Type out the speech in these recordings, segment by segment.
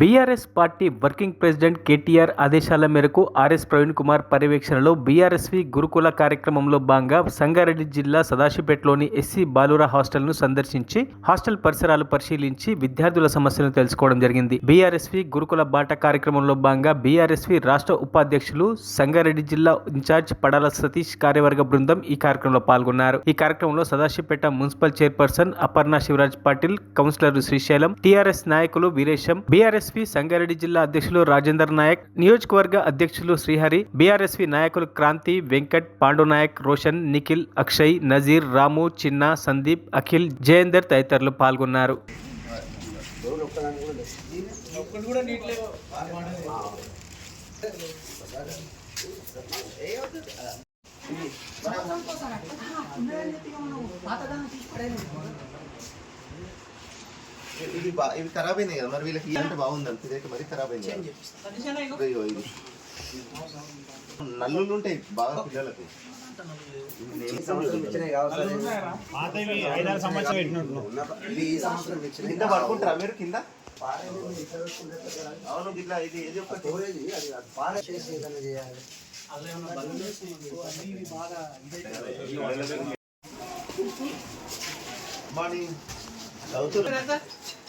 BRS party working president KTR ఆదేశాల మేరకు RS Praveen Kumar పర్యవేక్షణలో బీఆర్ఎస్వి గురుకుల కార్యక్రమంలో భాగంగా సంగారెడ్డి జిల్లా సదాశివపేటలోని ఎస్సీ బాలుర హాస్టల్ను సందర్శించి హాస్టల్ పరిసరాలు పరిశీలించి విద్యార్థుల సమస్యలను తెలుసుకోవడం జరిగింది. బీఆర్ఎస్వి గురుకుల బాట కార్యక్రమంలో భాగంగా బీఆర్ఎస్వి రాష్ట్ర ఉపాధ్యక్షులు సంగారెడ్డి జిల్లా ఇన్ఛార్జ్ పడాల సతీష్ కార్యవర్గ బృందం ఈ కార్యక్రమంలో పాల్గొన్నారు. ఈ కార్యక్రమంలో Sadashivpet municipal chairperson Aparna Shivraj Patil councillor Srisailam TRS నాయకులు వీరేశం బీఆర్ఎస్పీ సంగారెడ్డి జిల్లా అధ్యక్షులు రాజేందర్ నాయక్ నియోజకవర్గ అధ్యక్షులు శ్రీహరి బీఆర్ఎస్పీ నాయకులు క్రాంతి వెంకట్ పాండు నాయక్ రోషన్ నిఖిల్ అక్షయ్ నజీర్ రాము చిన్న సందీప్ అఖిల్ జయేందర్ తదితరులు పాల్గొన్నారు. ఇవి బా ఇవి ఖరాబ్ అయినాయి కదా మరి వీళ్ళకి ఇదంటే బాగుంది అంటే ఇదైతే మరీ ఖరాబ్ అయింది ఇది. నల్లులు ఉంటాయి బాగా పిల్లలకు. నేను పాతవి ఐదారు సంవత్సరాలు పెట్టినట్టు కింద పడుకుంటారా మీరు కింద? అవును ఇట్లా ఇది ఏది ఒకటి మార్నింగ్ చదువుతున్నారు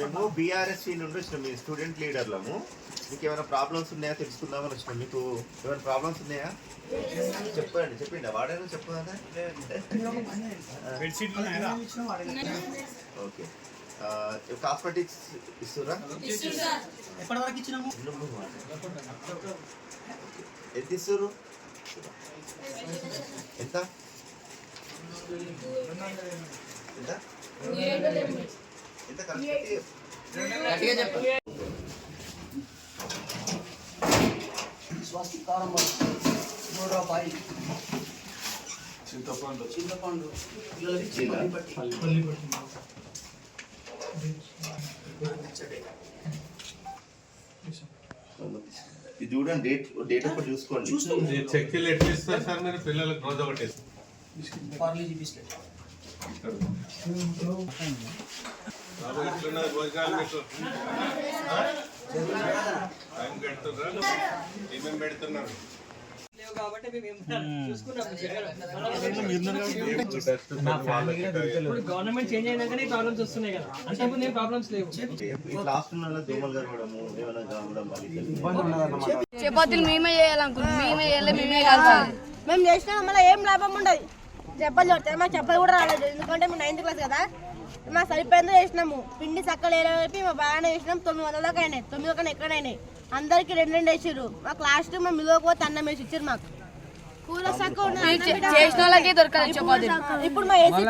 మేము బీఆర్ఎస్సీ నుండి వచ్చినాం మీ స్టూడెంట్ లీడర్లము మీకు ఏమైనా ప్రాబ్లమ్స్ ఉన్నాయా తెలుసుకుందామని వచ్చినాం. మీకు ఏమైనా ప్రాబ్లమ్స్ ఉన్నాయా? చెప్పండి చెప్పిండి. వాడేనా చెప్పదా ఓకే. కాస్మెటిక్స్ ఇస్తురా ఎంత ఇస్తారు? ఎంత? ఎంత? స్వస్తి కారం మూడు రూపాయలు చింతపండు చింతపండు పిల్లలకి చీల. పల్లి పట్టి ఇది చూడండి డేట్ డేట్ ఒకటి చూసుకోండి ఈ చెక్కీలు ఎట్లా ఇస్తారు సార్ మీరు పిల్లలకు రోజు ఒకటి ఇస్తారు పార్లీజీ బిస్కెట్ ఏమేమి పెడుతున్నారు గవర్నమెంట్ చేంజ్ అయినాకనే ప్రాబ్లమ్స్ వస్తున్నాయి కదా. అంటే ఇప్పుడు నేను ప్రాబ్లమ్స్ లేవు. చపాతీలు మేమే చేయాలనుకుంటున్నాం. మేమే చేయాలి మేమే కాల్చాలి మేము చేసినా మళ్ళీ ఏం లాభం ఉండదు. చెప్పలు కొడితే మాకు చెప్పలు కూడా రాలేదు. ఎందుకంటే మేము నైన్త్ క్లాస్ కదా. మాకు సరిపోయిందో చేసినాము. పిండి చక్కలు వేపి మా బాగానే చేసినాం. తొమ్మిది వందల దాకా అయినాయి. తొమ్మిది ఒక ఎక్కడైనాయి అందరికి రెండు రెండు వేసారు మాకు లాస్ట్ మేము మిలవకపోతే అన్నం వేసి ఇచ్చారు మాకు. కూర చక్క చపాతీలు. ఇప్పుడు మా ఏసీ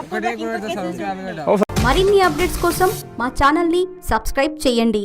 అప్పుడు. మరిన్ని అప్డేట్స్ కోసం మా ఛానల్ని సబ్స్క్రైబ్ చేయండి.